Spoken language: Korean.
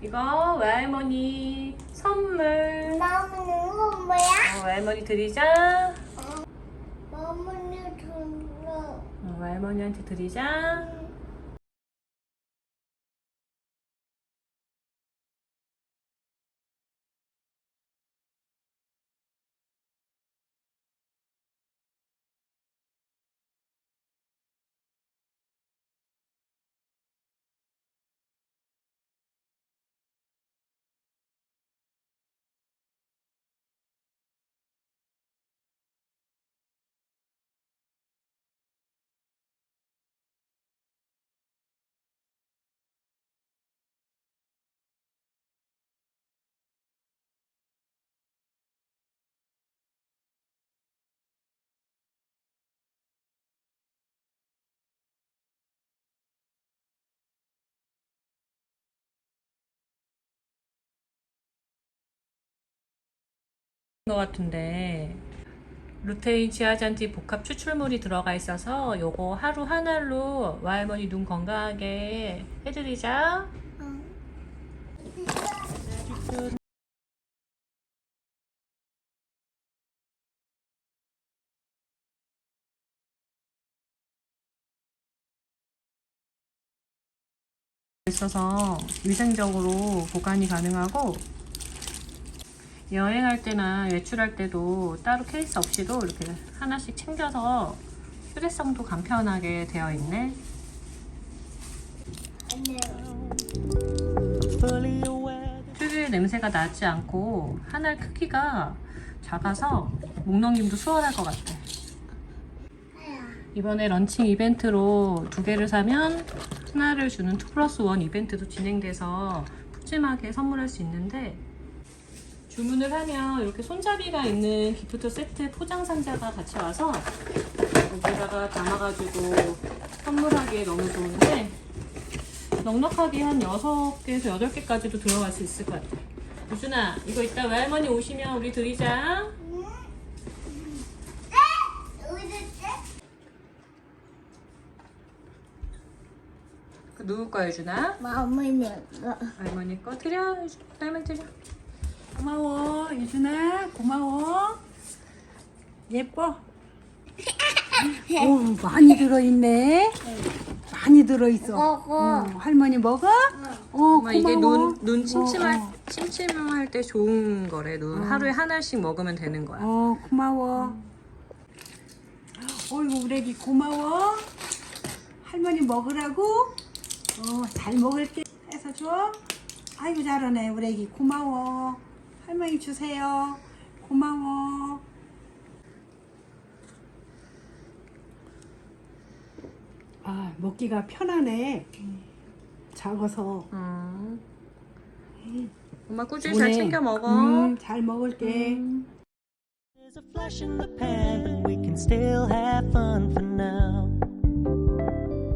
이거 외할머니 선물. 나무는 건 뭐야? 어, 외할머니 드리자. 나무는 들어. 어, 외할머니한테 드리자. 것 같은데 루테인 지아잔디 복합 추출물이 들어가 있어서 요거 하루 한 알로 외할머니 눈 건강하게 해드리자. 있어서 위생적으로 보관이 가능하고 여행할 때나 외출할 때도 따로 케이스 없이도 이렇게 하나씩 챙겨서 휴대성도 간편하게 되어 있네. 특유의 냄새가 나지 않고 하나 크기가 작아서 목 넘김도 수월할 것 같아. 이번에 런칭 이벤트로 두 개를 사면 하나를 주는 2 플러스 1 이벤트도 진행돼서 푸짐하게 선물할 수 있는데 주문을 하면 이렇게 손잡이가 있는 기프트 세트 포장 상자가 같이 와서 여기다가 담아가지고 선물하기에 너무 좋은데 넉넉하게 한 6개에서 8개까지도 들어갈 수 있을 것 같아. 유준아, 이거 이따 외할머니 오시면 우리 드리자. 그 누구 거야, 유준아? 마음은 할머니 거 드려. 할머니 드려. 고마워 유준아. 고마워. 예뻐. 오 많이 들어있네. 많이 들어있어. 먹어. 응, 할머니 먹어? 어 엄마 이게 고마워. 눈, 눈 침침할, 어, 침침할 때 좋은 거래. 눈 하루에 하나씩 먹으면 되는 거야. 어 고마워. 어이구 우리 애기 고마워. 할머니 먹으라고? 어 잘 먹을게. 해서 줘. 아이고 잘하네 우리 애기 고마워 할머니 주세요 고마워 아 먹기가 편하네 작아서 음. 엄마 꾸준히 잘 오네. 챙겨 먹어. 음, 잘 먹을게 There's a flash in the pan, but we can still have fun for now.